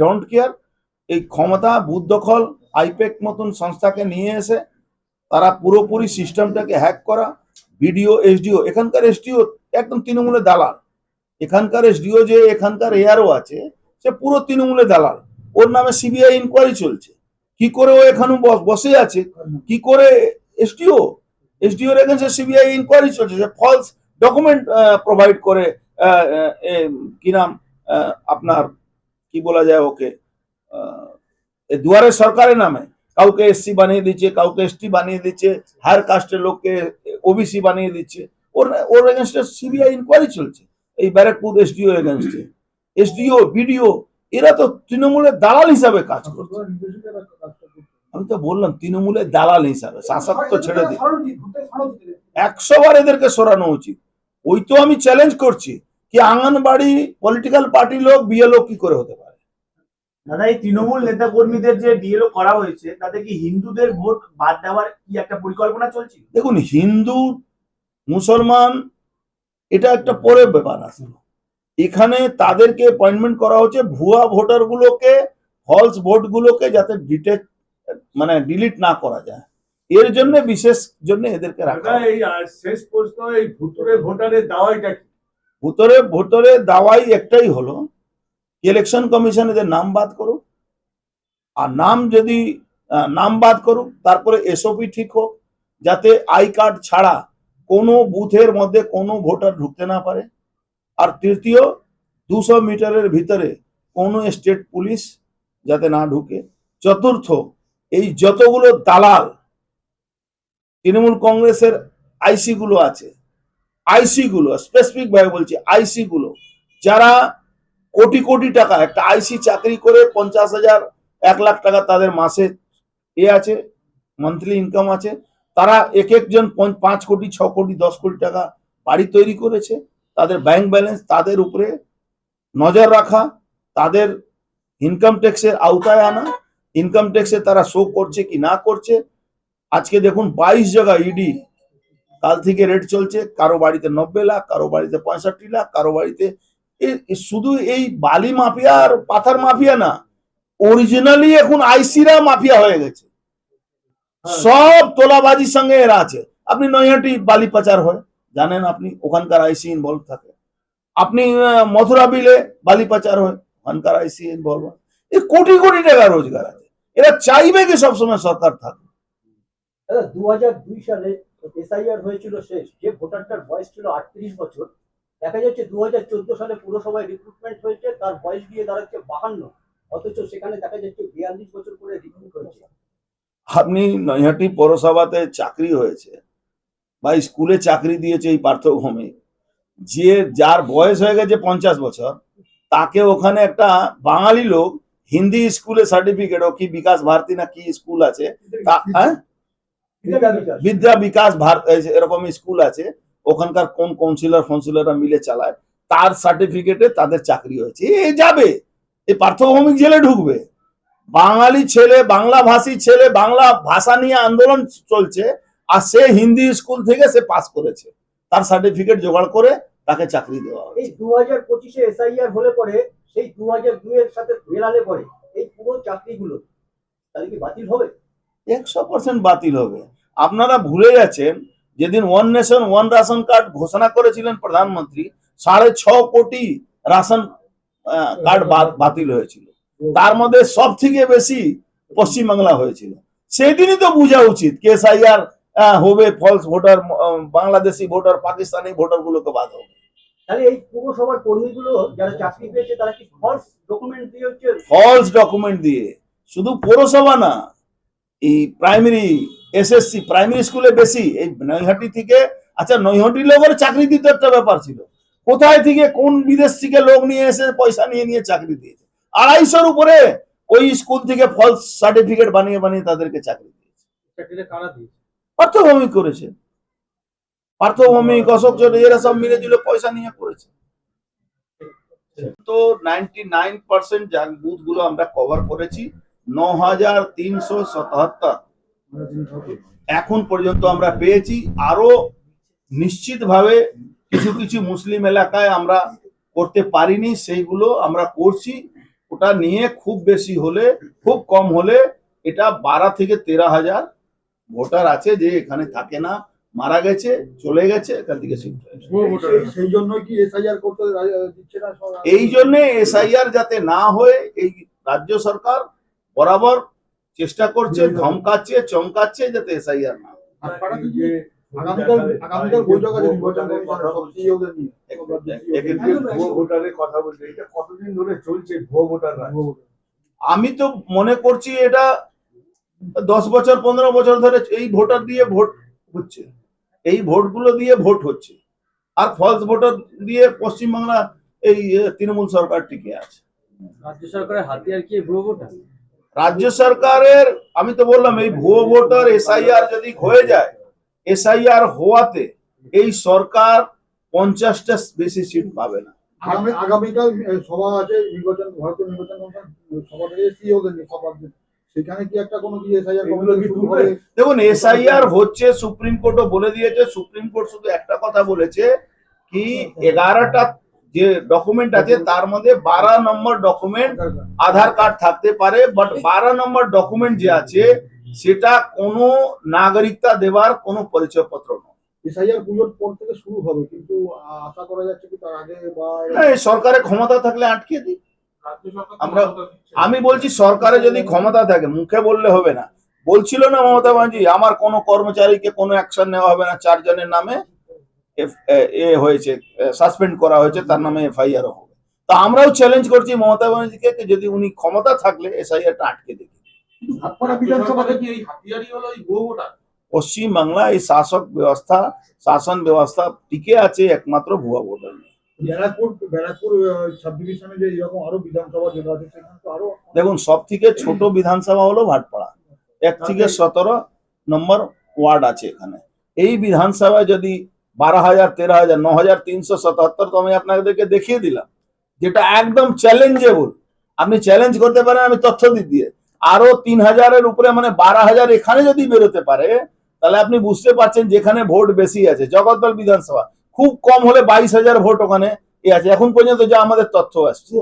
Don't care এই ক্ষমতা, booth দখল আইপেক মতন সংস্থাকে নিয়ে এসে তারা পুরোপুরি সিস্টেমটাকে হ্যাক করা বিডিও এসডিও, এখানকার এসডিও একদম তৃণমূলের দালাল। এখানকার এসডিও যে, এখানকার এআরও আছে, সে পুরো তৃণমূলের দালাল। ওর নামে সিবিআই ইনকোয়ারি চলছে। কি করে ও এখানে বস- আছে? কি করে এসডিও? এসডিওর এগেন্সে সিবিআই ইনকোয়ারি চলছে, যে ফলস ডকুমেন্ট প্রোভাইড করে কি নাম আপনার কি বলা যায় ওকে? দুয়ারে সরকারের নামে। কাউকে এসসি বানিয়ে দিচ্ছে, কাউকে এসটি বানিয়ে দিচ্ছে হায়ার কাস্টের লোককে ওবিসি বানিয়ে দিচ্ছে। ওর ওর এগেনস্টে সিবিআই ইনকোয়ারি চলছে। এই ব্যারাকপুর এসডিও এগেনস্টে এসডিও বিডিও এরা তো তৃণমূলের দালাল হিসাবে কাজ করছে। আমি তো বললাম, তৃণমূলের দালাল হিসাবে। শাসক তো ছেড়ে দিই একশো বার এদেরকে সরানো উচিত। ওই তো আমি চ্যালেঞ্জ করছি। কি আঙ্গনবাড়ি পলিটিক্যাল পার্টি লোক বিএলও কি করে হতে পারে? দাদা এই তৃণমূল নেতা কর্মীদের যে বিএলও করা হয়েছে তাতে কি হিন্দুদের ভোট বাদ দেওয়ার কি একটা পরিকল্পনা চলছে? দেখুন হিন্দু মুসলমান এটা একটা পরে ব্যাপার আসলে এখানে তাদেরকে অ্যাপয়েন্টমেন্ট করা হচ্ছে ভুয়া ভোটার গুলোকে ফলস ভোট গুলোকে যাতে ডিটেক্ট মানে ডিলিট না করা যায়। এর জন্য বিশেষ জন্য এদেরকে রাখা এই আর শেষ প্রশ্ন এই ভুতুরে ভোটারের দাওয়াইটা কি? ভোটরে ভোটরে দাওয়াই একটাই হলো ইলেকশন কমিশন এদের নাম বাদ করুক। আর নাম যদি নাম বাদ করুক, তারপরে এসওপি ঠিক হোক, যাতে আই কার্ড ছাড়া কোনো বুথের মধ্যে কোনো ভোটার ঢুকতে না পারে। আর তৃতীয়, দুশো মিটারের ভিতরে কোনো স্টেট পুলিশ যাতে না ঢুকে। চতুর্থ, এই যতগুলো দালাল, তৃণমূল কংগ্রেসের আইসিগুলো আছে আইসি গুলো স্পেসিফিক ভাবে বলছি আইসি গুলো যারা কোটি কোটি টাকা, একটা আইসি চাকরি করে পঞ্চাশ হাজার, এক লাখ টাকা তাদের মাসে এ আছে মান্থলি ইনকাম আছে, তারা এক একজন পাঁচ কোটি, ছ কোটি, দশ কোটি টাকা বাড়ি তৈরি করেছে, তাদের ব্যাংক ব্যালেন্স তাদের উপরে নজর রাখা, তাদের ইনকাম ট্যাক্সের আওতায় আনা ইনকাম ট্যাক্সে তারা শো করছে কি না করছে, আজকে দেখুন বাইশ জায়গা ইডি কাল থেকে রেট চলছে কারও বাড়িতে নব্বই লাখ কারও বাড়িতে পঁয়ষট্টি লাখ কারও বাড়িতে শুধু এই বালি মাফিয়া আর পাথর মাফিয়া না অরিজিনালি এখন আইসিরা মাফিয়া হয়ে গেছে। সব তোলাবাজির সঙ্গে এরা আছে। আপনি নৈহাটি বালি পাচার হয় জানেন আপনি ওখানকার আইসি ইনভলভ থাকে। আপনি মথুরা বিলে বালি পাচার হয় ওখানকার আইসি ইনভলভ হয়। এ কোটি কোটি টাকা রোজগার আছে। এরা চাইবে কি সবসময় সরকার থাকুক। দাদা দু হাজার দুই সালে এসআইআর হয়েছিল শেষ যে ভোটারটার বয়স ছিল আটত্রিশ বছর, দেখা যাচ্ছে দু হাজার চোদ্দ সালে পুরসভায় রিক্রুটমেন্ট হয়েছে, তার বয়স গিয়ে দাঁড়াচ্ছে বাহান্ন, অথচ সেখানে দেখা যাচ্ছে বিয়াল্লিশ বছর করে রিক্রুট হয়েছে আপনি নৈহাটি পৌরসভাতে চাকরি হয়েছে, বা স্কুলে চাকরি দিয়েছে এই পার্থভূমি, যে যার বয়স হয়ে গেছে পঞ্চাশ বছর, তাকে ওখানে একটা বাঙালি লোক হিন্দি স্কুলে সার্টিফিকেট ও কি বিকাশ ভারতী না কি স্কুল আছে হ্যাঁ? বিদ্যা বিকাশ। ভারত এরকম স্কুল আছে ওখানকার কোন কাউন্সিলর ফাউন্সিলররা মিলে চালায় তার সার্টিফিকেটে তাদের চাকরি হয়েছে। এ যাবে। এই পার্থভৌমিক জেলে ঢুকবে। বাঙালি ছেলে বাংলা ভাষী ছেলে বাংলা ভাষা নিয়ে আন্দোলন চলছে আর সে হিন্দি স্কুল থেকে সে পাস করেছে। তার সার্টিফিকেট জোগাড় করে তাকে চাকরি দেওয়া এই দু হাজার পঁচিশে এসআইআর হলে পরে সেই দু হাজার দুই এর সাথে মেলালে পরে এই পুরো চাকরিগুলো তাহলে কি বাতিল হবে? একশো পার্সেন্ট বাতিল হবে। আপনারা ভুলে যাচ্ছেন যেদিন one nation one ration card ঘোষণা করেছিলেন প্রধানমন্ত্রী সাড়ে ছ কোটি রাশন কার্ড বাতিল হয়েছিল। তার মধ্যে সব থেকে বেশি পশ্চিমবাংলা হয়েছিল। সেদিনই তো বোঝা উচিত কেএসআইআর হবে false voter Bangladeshi voter Pakistani voter গুলোকে বাদ হবে। তাহলে এই পুরসভার কর্মীগুলো যারা চাকরি পেয়েছে তারা কি ফলস ডকুমেন্ট দিয়ে ফলস ডকুমেন্ট দিয়ে। শুধু পৌরসভা না এই প্রাইমারি এসএসসি প্রাইমারি স্কুলে বেশি। এই নৈহাটি থেকে আচ্ছা নৈহাটি লোকের চাকরি দিতে একটা ব্যাপার ছিল। কোথায় থেকে কোন বিদেশ থেকে লোক নিয়ে এসে পয়সা নিয়ে নিয়ে চাকরি দিয়েছে? আড়াইশোর উপরে ওই স্কুল থেকে ফলস সার্টিফিকেট বানিয়ে বানিয়ে তাদেরকে চাকরি দিয়েছে। পার্থভৌমিক করেছে। পার্থভৌমিক অশোক চন্দ্র এরা সব মিলে জুলে পয়সা নিয়ে করেছে। তো নাইনটি নাইন পার্সেন্ট বুথগুলো আমরা কভার করেছি। ন হাজার তিনশো সাতাত্তর এখন পর্যন্ত আমরা পেয়েছি আরও নিশ্চিতভাবে কিছু কিছু মুসলিম এলাকায় আমরা করতে পারিনি সেইগুলো আমরা করছি। ওটা নিয়ে খুব বেশি হলে খুব কম হলে এটা বারো থেকে তেরো হাজার ভোটার আছে যে এখানে থাকে না মারা গেছে চলে গেছে এখান থেকে সেই- সেই জন্য কি এসআইআর করতে এই জন্য এসআইআর যাতে না হয়ে এই রাজ্য সরকার বরাবর চেষ্টা করছে ধমকাচ্ছে চমকাচ্ছে যাতে এসআইআর না আমি তো মনে করছি এটা দশ বছর পনেরো বছর ধরে এই ভোটার দিয়ে ভোট হচ্ছে। এই ভোটগুলো দিয়ে ভোট হচ্ছে। আর ফলস ভোটার দিয়ে পশ্চিমবাংলা এই তৃণমূল সরকার টিকে আছে। রাজ্য সরকারের হাতিয়ার কি ভুয়ো ভোটার? রাজ্য সরকারের আমি তো বললাম এই ভুয়ো ভোটার এসআইআর যদি হয়ে যায় এসআইআর হওয়াতে এই সরকার পঞ্চাশটা বেশি সিট পাবে না আগামীকাল সভা আছে নির্বাচন ভারতীয় নির্বাচন কমিশন সভা থেকে। সেখানে কি একটা কোনো দেখুন এসআইআর হচ্ছে সুপ্রিম কোর্টও বলে দিয়েছে সুপ্রিম কোর্ট শুধু একটা কথা বলেছে কি এগারোটা যে ডকুমেন্ট আছে তার মধ্যে বারো নম্বর ডকুমেন্ট আধার কার্ড থাকতে পারে বাট বারো নম্বর ডকুমেন্ট যে আছে সেটা কোনো নাগরিকতা দেওয়ার কোনো পরিচয়পত্র নয়। এসআইআর পর থেকে শুরু হবে কিন্তু আশা করা যাচ্ছে কি তার আগে বা সরকারের ক্ষমতা থাকলে আটকে দিই। আমরা আমি বলছি সরকারে যদি ক্ষমতা থাকে মুখে বললে হবে না। বলছিল না মমতা ব্যানার্জি আমার কোনো কর্মচারীকে কোনো অ্যাকশন নেওয়া হবে না চারজনের নামে। এ হয়েছে সাসপেন্ড করা হয়েছে তার নামে এফআইআর হবে। তা আমরাও চ্যালেঞ্জ করছি মমতা ব্যানার্জিকে যদি উনি ক্ষমতা থাকলে এসআইআরটা আটকে ভোটার পশ্চিম বাংলা এই শাসক ব্যবস্থা শাসন ব্যবস্থা টিকে আছে একমাত্র ভুয়া ভোটার। দেখুন সব থেকে ছোট বিধানসভা হলো ভাটপাড়া। এক থেকে সতেরো নম্বর ওয়ার্ড আছে এখানে। এই বিধানসভায় যদি বারো হাজার তেরো হাজার ন হাজার তিনশো সাতাত্তর তো আমি আপনাদেরকে দেখিয়ে দিলাম যেটা একদম চ্যালেঞ্জেবল আপনি চ্যালেঞ্জ করতে পারেন আমি তথ্য দিয়ে। আরও তিন হাজারের উপরে মানে বারো হাজার এখানে যদি বেরোতে পারে তাহলে আপনি বুঝতে পারছেন যেখানে ভোট বেশি আছে জগদ্দল বিধানসভা। খুব কম হলে বাইশ হাজার ভোট ওখানে এ আছে। এখন পর্যন্ত যা আমাদের তথ্য আসছে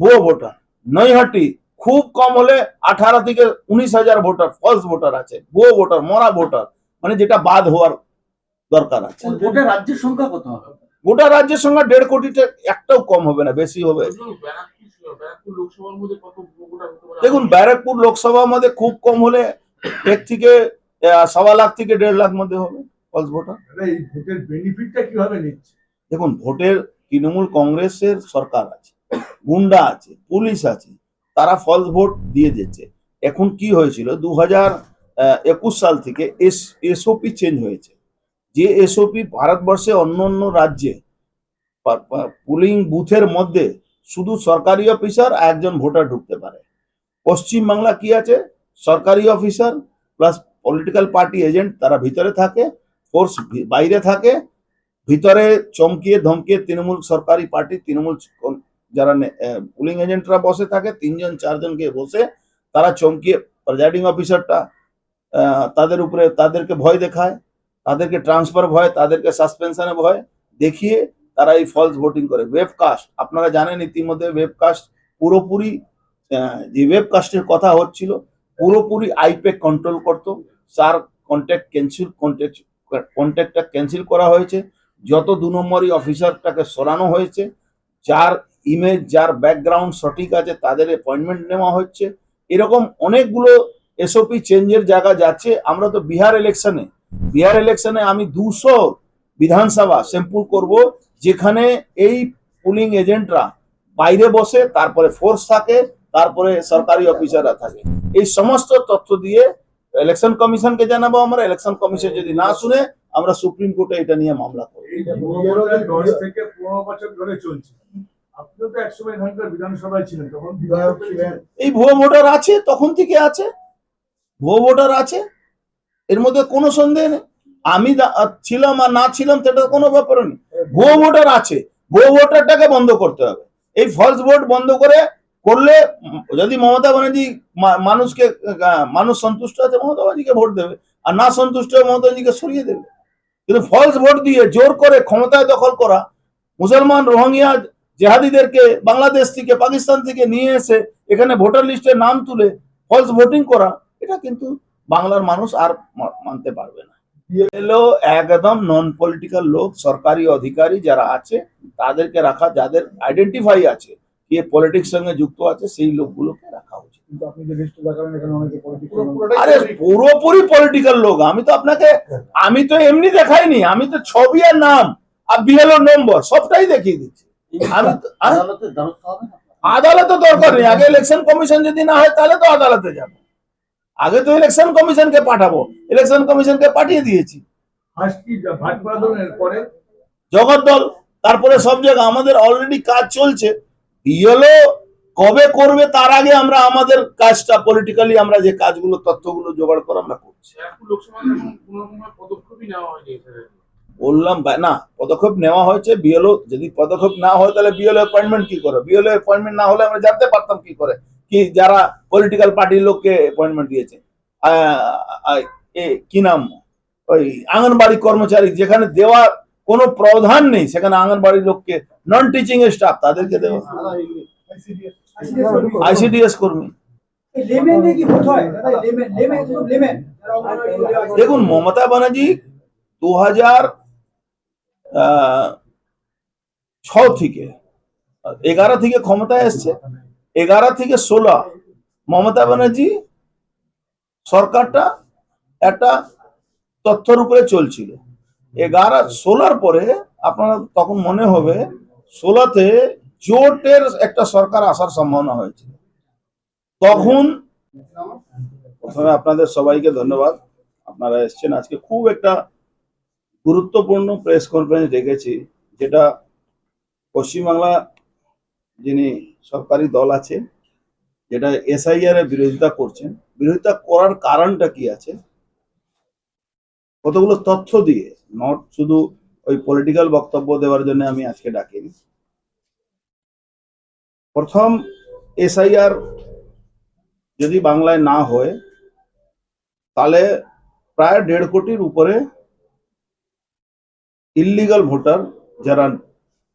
ভুয়ো ভোটার। নৈহাটি খুব কম হলে আঠারো থেকে উনিশ হাজার ভোটার ফলস ভোটার আছে ভুয়ো ভোটার মরা ভোটার। মানে যেটা বাদ হওয়ার দরকার আছে। গোটা রাজ্যের সংখ্যা কত হবে? গোটা রাজ্যের সঙ্গে দেড় কোটিটা একটাও কম হবে না বেশি হবে। দেখুন ব্যারাকপুর লোকসভার মধ্যে খুব কম হলে এক থেকে সওয়া লাখ থেকে দেড় লাখ মধ্যে হবে ফলস ভোটার এই ভোটের বেনিফিটটা কীভাবে নিচ্ছে? দেখুন ভোটের তৃণমূল কংগ্রেসের সরকার আছে গুন্ডা আছে পুলিশ আছে তারা ফলস ভোট দিয়ে দিচ্ছে এখন কি হয়েছিল? দু হাজার একুশ সাল থেকে এস এসওপি চেঞ্জ হয়েছে। যে এসওপি ভারতবর্ষে অন্য অন্য রাজ্যে পুলিং বুথের মধ্যে শুধু সরকারি অফিসার একজন ভোটার ঢুকতে পারে। পশ্চিমবাংলা কি আছে? সরকারি officer plus political party agent তারা ভিতরে থাকে ফোর্স বাইরে থাকে, ভিতরে চমকিয়ে ধমকিয়ে তৃণমূল সরকারি পার্টি তৃণমূল যারা পুলিং এজেন্টরা বসে থাকে, তিনজন, চারজনকে বসে তারা চমকিয়ে প্রেজাইডিং অফিসারটা তাদের উপরে তাদেরকে ভয় দেখায়। তাদেরকে ট্রান্সফার ভয়, তাদেরকে সাসপেনশনে ভয় দেখিয়ে তারা এই ফলস ভোটিং করে। ওয়েবকাস্ট আপনারা জানেন ইতিমধ্যে ওয়েবকাস্ট পুরোপুরি যে ওয়েবকাস্টের কথা হচ্ছিল, পুরোপুরি আইপেক কন্ট্রোল করতো। তার কন্ট্যাক্ট ক্যান্সেল কন্ট্যাক্ট কন্ট্যাক্টটা ক্যান্সেল করা হয়েছে। যত দু নম্বরই অফিসারটাকে সরানো হয়েছে, যার ইমেজ যার ব্যাকগ্রাউন্ড সঠিক আছে, তাদের অ্যাপয়েন্টমেন্ট নেওয়া হচ্ছে। এরকম অনেকগুলো এসওপি চেঞ্জের জায়গা যাচ্ছে। আমরা তো বিহার ইলেকশনে বিহার ইলেকশনে আমি দুশো বিধানসভা স্যাম্পল করব যেখানে এই পুলিং এজেন্টরা বাইরে বসে তারপরে ফোর্স থাকে তারপরে সরকারি অফিসাররা থাকে। এই সমস্ত তথ্য দিয়ে ইলেকশন কমিশনকে জানাব আমরা ইলেকশন কমিশন যদি না শুনে আমরা সুপ্রিম কোর্টে এটা নিয়ে মামলা করব। এই ভুয়ো ভোটার থেকে বছর ধরে চলছে এই ভুয়ো আছে তখন থেকে আছে। ভুয়ো ভোটার আছে এর মধ্যে কোনো সন্দেহ নেই। আমি ছিলাম আর না ছিলাম, সেটা কোনো ব্যাপার নেই। ভুয়ো ভোটার আছে, ভুয়ো ভোটারটাকে বন্ধ করতে হবে। এই ফলস ভোট বন্ধ করে করলে যদি মমতা ব্যানার্জি মানুষকে মানুষ সন্তুষ্ট আছে, মমতা ব্যানার্জিকে ভোট দেবে। আর না সন্তুষ্ট মমতা ব্যানার্জিকে সরিয়ে দেবে। কিন্তু ফলস ভোট দিয়ে জোর করে ক্ষমতায় দখল করা, মুসলমান রোহিঙ্গিয়া জেহাদিদেরকে বাংলাদেশ থেকে, পাকিস্তান থেকে নিয়ে এসে এখানে ভোটার লিস্টে নাম তুলে ফলস ভোটিং করা, এটা কিন্তু বাংলার মানুষ আর মানতে পারবে না। এলো একদম নন পলিটিক্যাল লোক সরকারি অধিকারী যারা আছে তাদেরকে রাখা যাদের আইডেন্টিফাই আছে কে পলিটিক্স সঙ্গে যুক্ত আছে সেই লোকগুলোকে রাখা উচিত। কিন্তু আপনি যে লিস্ট দেখালেন এখানে অনেকে পলিটিক্স আরে পুরোপুরি পলিটিক্যাল লোক। আমি তো আপনাকে আমি তো এমনি দেখাইনি। আমি তো ছবি আর নাম আর বিএলও নম্বর সবটাই দেখিয়ে দিচ্ছি। আমি আদালতে দরকার নেই। আগে ইলেকশন কমিশন যদি না হয় তাহলে তো আদালতে যাব। আগে তো ইলেকশন কমিশনকে পাঠাবো। ইলেকশন কমিশনকে পাঠিয়ে দিয়েছি। জগদ্দল তারপরে সব জায়গায় আমাদের অলরেডি কাজ চলছে। বিএলও কবে করবে তার আগে আমরা আমাদের কাজটা পলিটিক্যালি আমরা যে কাজগুলো তথ্যগুলো জোগাড় করে আমরা করছি। বললাম ভাই, না পদক্ষেপ নেওয়া হয়েছে বিএলও যদি পদক্ষেপ না হয় তাহলে বিএলও অ্যাপয়েন্টমেন্ট কি করে? বিএলও অ্যাপয়েন্টমেন্ট না হলে আমরা জানতে পারতাম কি করে। কি যারা পলিটিক্যাল পার্টির লোককে অ্যাপয়েন্টমেন্ট দিয়েছে? কি নাম? ওই আঙ্গনবাড়ি কর্মচারী যেখানে দেওয়ার কোনো প্রধান নেই সেখানে আঙ্গনবাড়ির লোককে নন টিচিং এর স্টাফ তাদেরকে দেওয়া আইসিডিএস কর্মী। দেখুন মমতা ব্যানার্জি দু হাজার ছ থেকে এগারো থেকে ক্ষমতায় এসছে। এগারো থেকে ষোলো, মমতা ব্যানার্জি সরকারটা একটা তথ্যর উপরে চলছিল। এগারো, ষোলোর পরে আপনার তখন মনে হবে, ষোলোতে জোটের একটা সরকার আসার সম্ভাবনা হয়েছিল। তখন প্রথমে আপনাদের সবাইকে ধন্যবাদ। আপনারা এসছেন। আজকে খুব একটা গুরুত্বপূর্ণ প্রেস কনফারেন্স ডেকেছি, যেটা পশ্চিমবাংলা যিনি সরকারি দল আছে, যেটা এসআইআর এর বিরোধিতা করছেন। বিরোধিতা করার কারণটা কি আছে? কতগুলো তথ্য দিয়ে নট শুধু ওই পলিটিক্যাল বক্তব্য দেওয়ার জন্য আমি আজকে ডাকিনি। প্রথম, এসআইআর যদি বাংলায় না হয়, তাহলে প্রায় দেড় কোটির উপরে ইল্লিগাল ভোটার যারা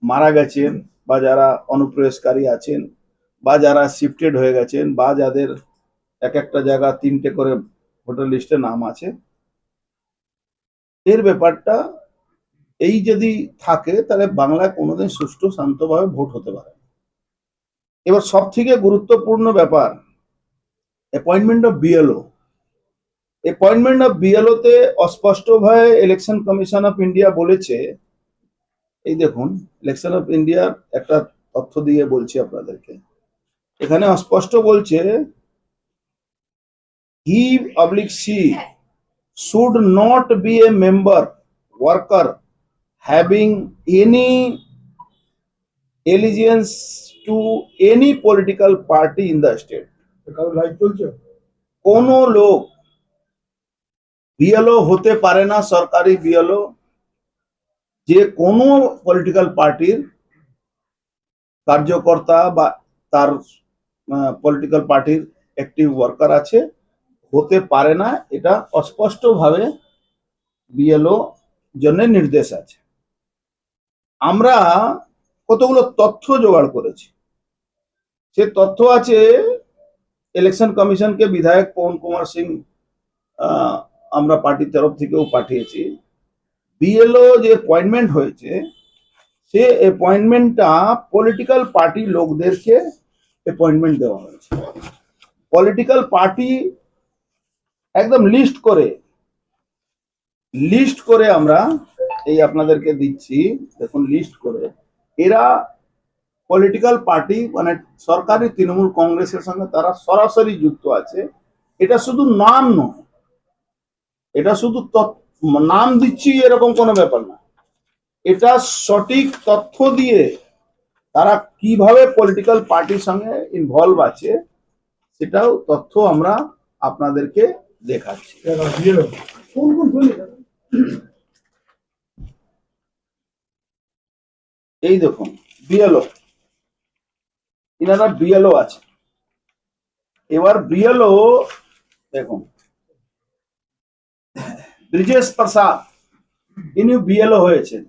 মারা গেছেন বা যারা অনুপ্রবেশকারী আছেন বা যারা শিফটেড হয়ে গেছেন বা যাদের এক একটা জায়গা তিনটে করে ভোটার লিস্টে নাম আছে, এর ব্যাপারটা এই যদি থাকে তাহলে বাংলায় কোনোদিন সুষ্ঠু শান্তভাবে ভোট হতে পারে। এবার সব থেকে গুরুত্বপূর্ণ ব্যাপার appointment of BLO appointment of BLO তে অস্পষ্টভাবে ইলেকশন কমিশন অফ ইন্ডিয়া বলেছে এই দেখুন ইলেকশন অফ ইন্ডিয়ার একটা তথ্য দিয়ে বলছি আপনাদেরকে। এখানে অস্পষ্ট বলছে he oblique she should not be a member worker having any allegiance to any political party in the state কোনো লোক বিএলও হতে পারে না সরকারি বিএলও যে কোনো পলিটিক্যাল পার্টির কার্যকর্তা বা তার পলিটিক্যাল পার্টির অ্যাক্টিভ ওয়ার্কার আছে, হতে পারে না, এটা অস্পষ্টভাবে বিএলও জন্য নির্দেশ আছে। আমরা কতগুলো তথ্য জোগাড় করেছি। সে তথ্য আছে ইলেকশন কমিশনকে বিধায়ক পবন কুমার সিং আমরা পার্টির তরফ থেকেও পাঠিয়েছি। বিএলও যে অ্যাপয়েন্টমেন্ট হয়েছে, সে অ্যাপয়েন্টমেন্টটা পলিটিক্যাল পার্টি লোকদেরকে অ্যাপয়েন্টমেন্ট দেওয়া হয়েছে। পলিটিক্যাল পার্টি একদম লিস্ট করে লিস্ট করে আমরা এই আপনাদেরকে দিচ্ছি। দেখুন লিস্ট করে। এরা পলিটিক্যাল পার্টি মানে সরকারি তৃণমূল কংগ্রেসের সঙ্গে তারা সরাসরি যুক্ত আছে। এটা শুধু নাম নয়, এটা শুধু তথ্য- নাম দিচ্ছি এরকম কোনো ব্যাপার না। এটা সঠিক তথ্য দিয়ে তারা কীভাবে পলিটিক্যাল পার্টির সঙ্গে ইনভলভ আছে সেটাও তথ্য আমরা আপনাদেরকে দেখাচ্ছি? এই দেখুন বিএলও। ইনারা বিএলও আছে। এবার বিএলও দেখুন ব্রিজেশ প্রসাদ, ইনি বিএলও হয়েছেন।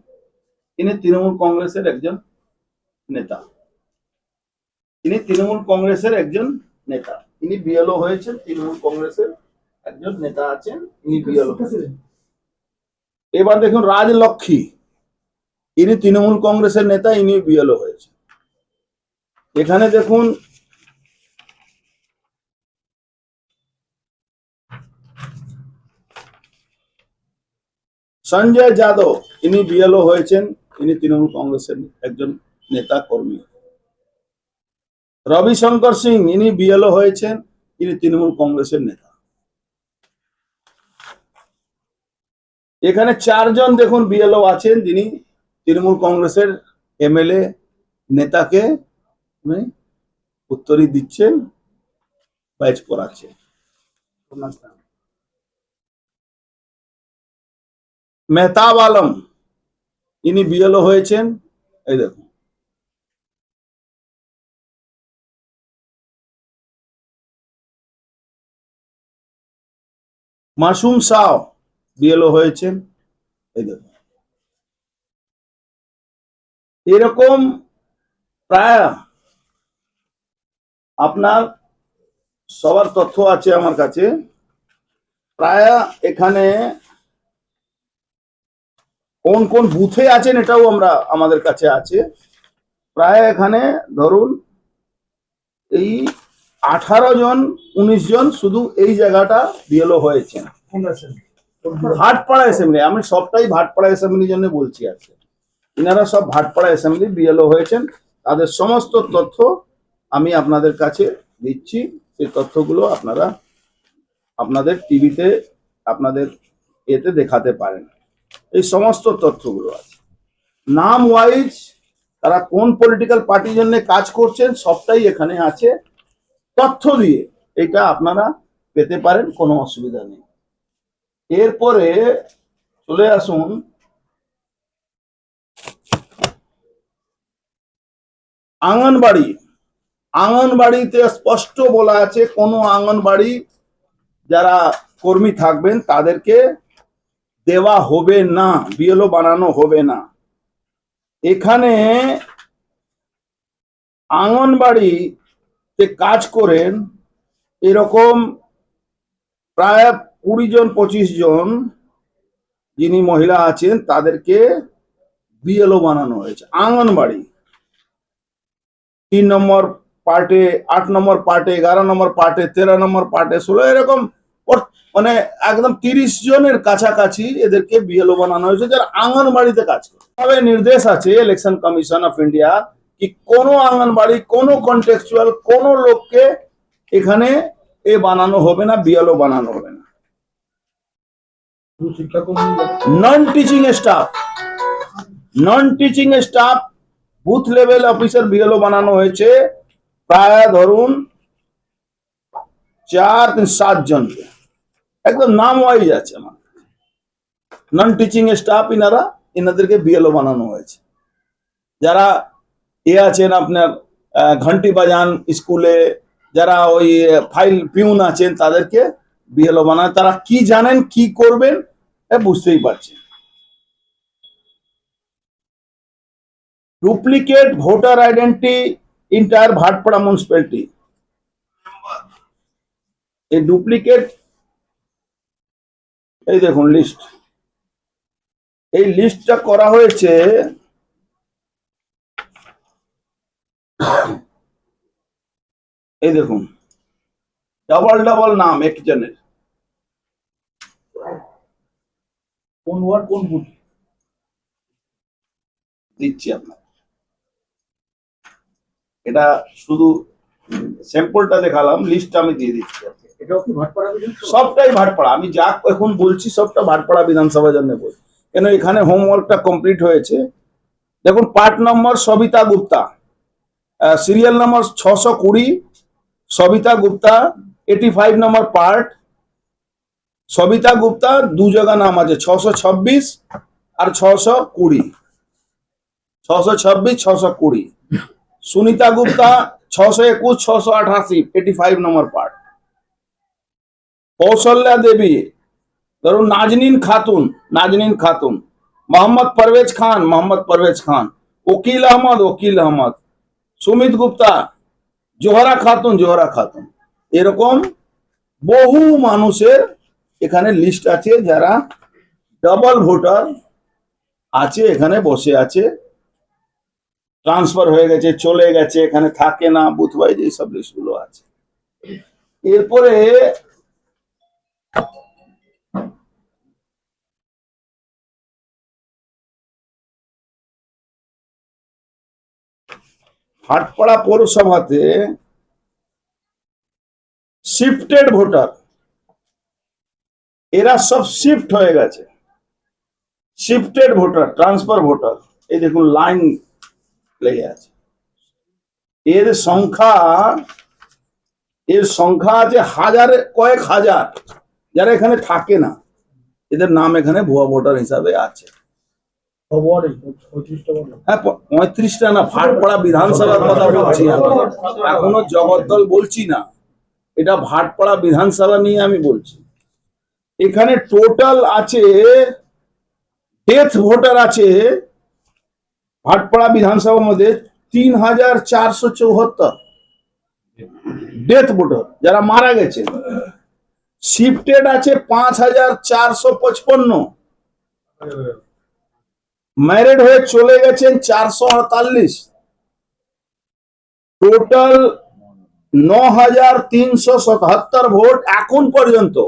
ইনি তৃণমূল কংগ্রেসের একজন নেতা। তিনি তৃণমূল কংগ্রেসের একজন নেতা। তিনি বিএলও হয়েছেন, তৃণমূল কংগ্রেসের একজন নেতা আছেন তিনি বিএলও এবার দেখুন রাজলক্ষ্মী। ইনি তৃণমূল কংগ্রেসের নেতা, ইনি বিএলও হয়েছেন। এখানে দেখুন সঞ্জয় যাদব, ইনি বিএলও হয়েছেন, ইনি তৃণমূল কংগ্রেসের একজন নেতা কর্মী। রবিশঙ্কর সিং, ইনি বিএলও হয়েছেন, ইনি তৃণমূল কংগ্রেসের নেতা। এখানে চারজন দেখুন বিএলও আছেন, যিনি তৃণমূল কংগ্রেসের এমএলএ নেতাকে মানে উত্তরই দিচ্ছেন ব্যাচ পড়াচ্ছেন মেহতাব আলম, ইনি বিএলও হয়েছেন। এই দেখুন। মাসুম সাও বিএলও হয়েছেন। এই দেখুন। এরকম প্রায় আপনার সবার তথ্য আছে আমার কাছে। প্রায় এখানে কোন কোন বুথে আছেন এটাও আমরা আমাদের কাছে আছে। প্রায় এখানে ধরুন এই আঠারো জন, উনিশ জন শুধু এই জায়গাটা বিএলও হয়েছেন ভাটপাড়া অ্যাসেম্বলি আমি সবটাই ভাটপাড়া অ্যাসেম্বলির জন্য বলছি আজকে এনারা সব ভাটপাড়া অ্যাসেম্বলি বিএলও হয়েছেন। তাদের সমস্ত তথ্য আমি আপনাদের কাছে দিচ্ছি। সেই তথ্যগুলো আপনারা আপনাদের টিভিতে, আপনাদের এতে দেখাতে পারেন। এই সমস্ত তথ্যগুলো আছে। নাম ওয়াইজ তারা কোন পলিটিক্যাল পার্টির জন্য কাজ করছেন, সবটাই এখানে আছে। তথ্য দিয়ে এটা আপনারা পেতে পারেন, কোনো অসুবিধা নেই। এরপরে চলে আসুন। আঙ্গনবাড়ি। আঙ্গনবাড়িতে স্পষ্ট বলা আছে, কোনো আঙ্গনবাড়ি যারা কর্মী থাকবেন, তাদেরকে দেওয়া হবে না, বিএলও বানানো হবে না। এখানে আঙ্গনবাড়িতে কাজ করেন এরকম প্রায় কুড়ি জন, পঁচিশ জন যিনি মহিলা আছেন, তাদেরকে বিএলও বানানো হয়েছে। আঙ্গনবাড়ি তিন নম্বর পার্টে, আট নম্বর পার্টে, এগারো নম্বর পার্টে, তেরো নম্বর পার্টে, ষোলো, এরকম মানে একদম তিরিশ জনের কাছাকাছি এদেরকে বিএলও বানানো হয়েছে, যারা আঙ্গনবাড়িতে কাজ করে। নির্দেশ আছে ইলেকশন কমিশন অফ ইন্ডিয়া কি কোনো আঙ্গনবাড়ি, কোনো কন্টেক্সচুয়াল কোনো লোককে এখানে এ বানানো হবে না, বিএলও বানানো হবে না। Non teaching staff non teaching staff booth level officer BLO বানানো হয়েছে, প্রায় ধরুন চার সাত জনকে। একদম নাম ওয়াইজ আছে আমার। নন টিচিং স্টাফ ইনারা, ইনাদেরকে বিএলও বানানো হয়েছে। যারা এ আছেন আপনার ঘন্টি বাজান স্কুলে, যারা ওই ফাইল পিউন আছেন, তাদেরকে বিএলও বানায়। তারা কি জানেন, কি করবেন বুঝতেই পারছেন। Duplicate voter identity entire Bhatpara municipality এই ডুপ্লিকেট এই দেখুন লিস্ট এই লিস্টটা করা হয়েছে এই দেখুন ডাবল ডাবল নাম একজনের কোন ওয়ার্ড কোন বুথ দিচ্ছি আপনার এটা শুধু স্যাম্পলটা দেখালাম লিস্টটা আমি দিয়ে দিচ্ছি সবটাই ভাটপাড়া। আমি যা এখন বলছি সবটা ভাটপাড়া বিধানসভার জন্য বলছি। কেন এখানে হোমওয়ার্কটা কমপ্লিট হয়েছে? দেখুন part number Sabita Gupta. Serial number ছশো কুড়ি, Sabita Gupta eighty five number part Sabita Gupta, দু জায়গা নাম আছে, ছশো ছাব্বিশ আর ছশো কুড়ি। ছশো ছাব্বিশ, ছশো কুড়ি। সুনিতা গুপ্তা, ছশো একুশ, ছশো আঠাশি eighty five number part Kaushalya Devi. ধরুন নাজনিন খাতুন নাজনিন খাতুন। মোহাম্মদ পারভেজ খান, মোহাম্মদ পারভেজ খান। ওকিল আহমদ ওকিল আহমদ। সুমিত গুপ্তা, জোহরা খাতুন জোহরা খাতুন। এরকম বহু মানুষের এখানে লিস্ট আছে যারা ডাবল ভোটার আছে, এখানে বসে আছে। ট্রান্সফার হয়ে গেছে, চলে গেছে, এখানে থাকে না বুথ ওয়াইজ এইসব লিস্টগুলো আছে। এরপরে হাটপাড়া পৌরসভাতে শিফটেড ভোটার এরা সব শিফট হয়ে গেছে। শিফটেড ভোটার ট্রান্সফার ভোটার এই দেখুন লাইন লেগে আছে। এর সংখ্যা এর সংখ্যা আছে হাজারে কয়েক হাজার। যারা এখানে থাকে না, এদের নাম এখানে ভুয়া ভোটার হিসাবে আছে সব ওয়ার্ডে পঁয়ত্রিশটা ওয়ার্ডে হ্যাঁ পঁয়ত্রিশটা না, ভাটপাড়া বিধানসভার কথা বলছি এখনও জগদ্দল বলছি না। এটা ভাটপাড়া বিধানসভা নিয়ে আমি বলছি। এখানে টোটাল আছে, ডেথ ভোটার আছে, ভাটপাড়া বিধানসভার মধ্যে তিন হাজার চারশো চৌহত্তর ডেথ ভোটার যারা মারা গেছে শিফটেড আছে পাঁচ হাজার চারশো পঁচপন্ন। ম্যারিড হয়ে চলে গেছেন চারশো আটতাল্লিশ। টোটাল ন হাজার তিনশো সাতাত্তর ভোট এখন পর্যন্ত।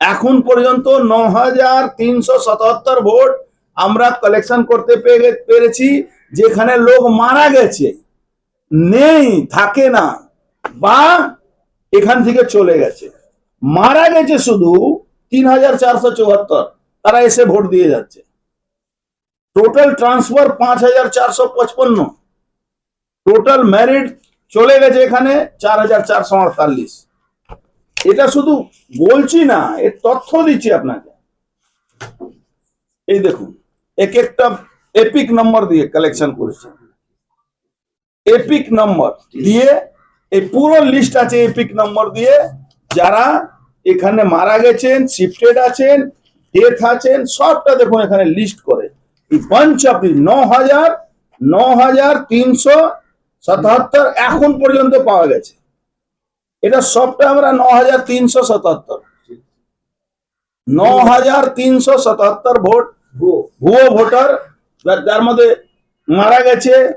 এখন পর্যন্ত ন হাজার তিনশো সাতাত্তর ভোট আমরা কালেকশন করতে পেরে- পেরেছি, যেখানে লোক মারা গেছে। নেই, থাকে না, বা এখান থেকে চলে গেছে। মারা গেছে শুধু তিন হাজার চারশো চুয়াত্তর, তারা এসে ভোট দিয়ে যাচ্ছে। টোটাল ট্রান্সফার পাঁচ হাজার চারশো পঁচপন্ন। টোটাল ম্যারিড চলে গেছে এখানে চার হাজার চারশো আটতাল্লিশ। এটা শুধু বলছি না, এর তথ্য দিচ্ছি আপনাকে। এই দেখুন, এক একটা এপিক নম্বর দিয়ে কালেকশন করেছে। এপিক নম্বর দিয়ে, এই পুরো লিস্ট আছে এপিক নম্বর দিয়ে। যারা এখানে মারা গেছেন শিফটেড আছেন ডেথ আছেন, সবটা দেখুন এখানে লিস্ট করে। এই পাঞ্চ আপনি ন হাজার ন হাজার তিনশো সাতাত্তর এখন পর্যন্ত পাওয়া গেছে। এটা সবটা আমরা ন হাজার তিনশো সাতাত্তর। ন হাজার তিনশো সাতাত্তর ভোট ভুয়ো ভোটার যার- মধ্যে মারা গেছে,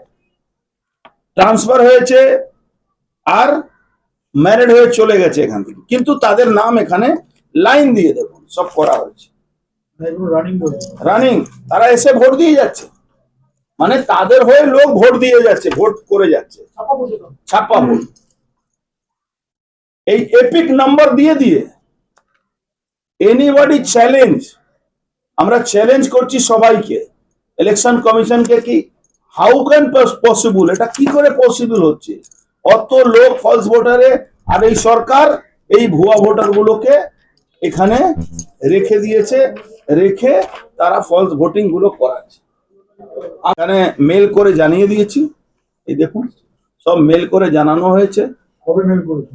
ট্রান্সফার হয়েছে, আর ম্যারিড হয়ে চলে গেছে এখান থেকে। কিন্তু তাদের নাম এখানে লাইন দিয়ে দেখুন, সব করা হয়েছে। রানিং তারা এসে ভোট দিয়ে যাচ্ছে। মানে তাদের হয়ে লোক ভোট দিয়ে যাচ্ছে ভোট করে যাচ্ছে। ছাপ্পা ভোট এই এপিক নাম্বার দিয়ে দিয়ে এনিবডি চ্যালেঞ্জ আমরা চ্যালেঞ্জ করছি সবাইকে। ইলেকশন কমিশনকে কি হাউ ক্যান পসিবল এটা কি করে পসিবল হচ্ছে? অত লোক ফলস ভোটারে আর এই সরকার এই ভুয়া ভোটার গুলোকে এখানে রেখে দিয়েছে। রেখে তারা ফলস ভোটিংগুলো করাচ্ছে। এখানে মেল করে জানিয়ে দিয়েছি। এই দেখুন সব মেল করে জানানো হয়েছে। কবে মেল করেছে?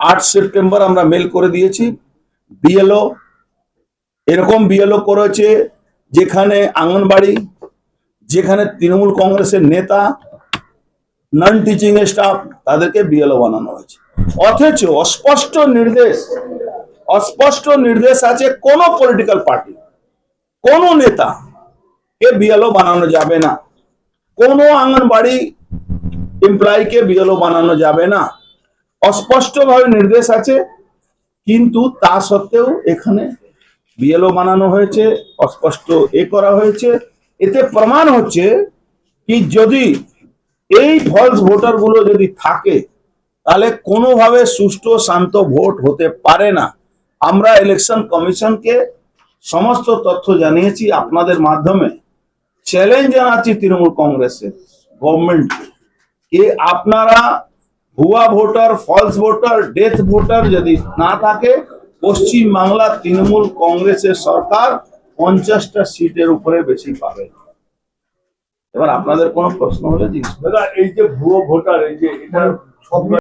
আট সেপ্টেম্বর আমরা মেল করে দিয়েছি। বিএলও এরকম বিএলও করেছে যেখানে আঙ্গনবাড়ি যেখানে তৃণমূল কংগ্রেসের নেতা নন টিচিং স্টাফ তাদেরকে বিএলও বানানো হয়েছে। অথচ অস্পষ্ট নির্দেশ অস্পষ্ট নির্দেশ আছে কোন পলিটিক্যাল পার্টি কোন নেতা কে বিএলও বানানো যাবে না। কোনো আঙ্গনবাড়ি এমপ্লয়িকে বিএলও বানানো যাবে না। অস্পষ্টভাবে নির্দেশ আছে, কিন্তু তা সত্ত্বেও এখানে বিএলও বানানো হয়েছে, অস্পষ্ট এ করা হয়েছে। এতে প্রমাণ হচ্ছে কি যদি এই ফলস ভোটারগুলো যদি থাকে, তাহলে কোনোভাবে সুষ্ঠু শান্ত ভোট হতে পারে না। আমরা ইলেকশন কমিশনকে সমস্ত তথ্য জানিয়েছি আপনাদের মাধ্যমে। চ্যালেঞ্জ জানাচ্ছি তৃণমূল কংগ্রেসের গভর্নমেন্টকে যে আপনারা ভুয়া voter false voter death voter যদি না থাকে পশ্চিম বাংলার তৃণমূল কংগ্রেসের সরকার পঞ্চাশটা সিটের উপরে বেশি পাবে। এবার আপনাদের কোনো প্রশ্ন হলে জিজ্ঞেস এই যে ভুয়ো ভোটার, এই যে এটা